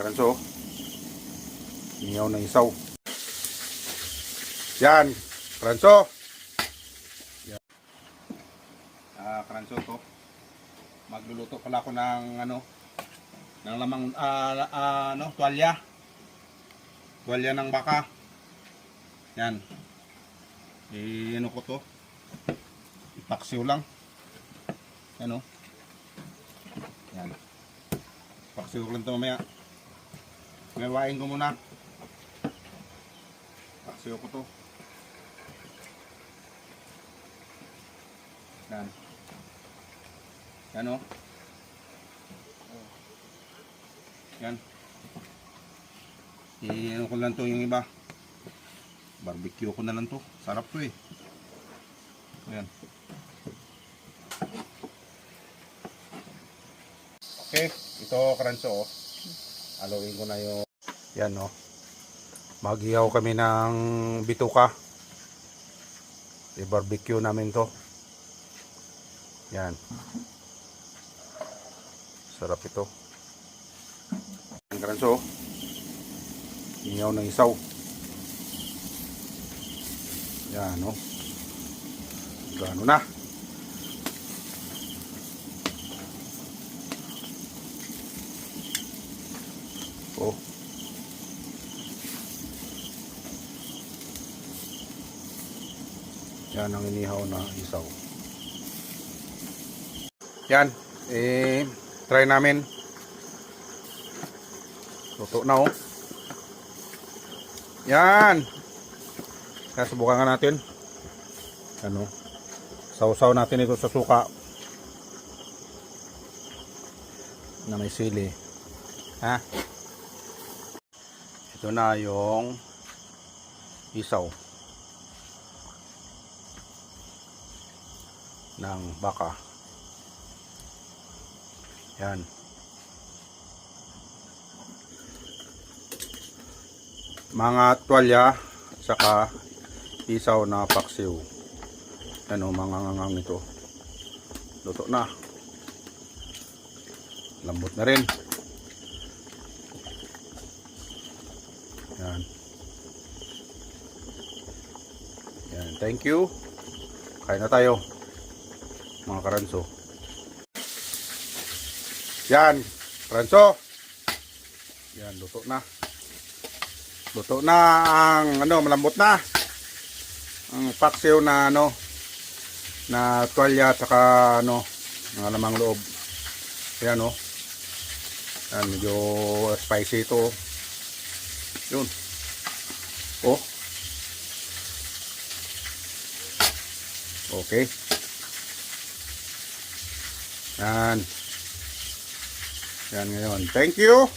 Karanso. Ingaw na isaw. Yan. Karanso. Yan. Ah, karanso to. Magluluto pala ako ng ano, ng lamang, ah, ah, ano, tuwalya. Tuwalya ng baka. Yan. Eh, ano ko to? Ipaksiw lang. Ano? Yan. Paksiw ko lang ito mamaya. Gawain ko muna. Paksiw ko to. Yan. Yan o. Yan. I-ano ko lang to yung iba. Barbecue ko na lang to. Sarap to eh. Yan. Okay, ito karanso oh. Alawin ko na yung yan oh. Maghihaw kami ng bituka. I-barbecue namin to. Yan. Sarap ito. Ang karanso. Ingaw ng isaw. Yan oh. Gano na. Oh. Yan ang inihaw na isaw. Yan. Eh, try namin. Luto na oh. Yan. Kaya subukan nga natin. Ano? Sausaw natin ito sa suka. Na may sili. Ha? Ito na yung isaw ng baka. Yan. Mga tuwalya saka isaw na paksiw. Yan o, mga ngangang ito. Luto na. Lambot na rin. Thank you. Kain na tayo. Mga karanso. Yan. Karanso. Yan. Luto na. Luto na ang ano, malambot na. Ang paksiw na ano, na tuwalya at saka ano, mga lamang loob. Yan oh. Yan, medyo spicy ito. oh. Yun. Oh. Okay. Yan. Yan ngayon. Thank you.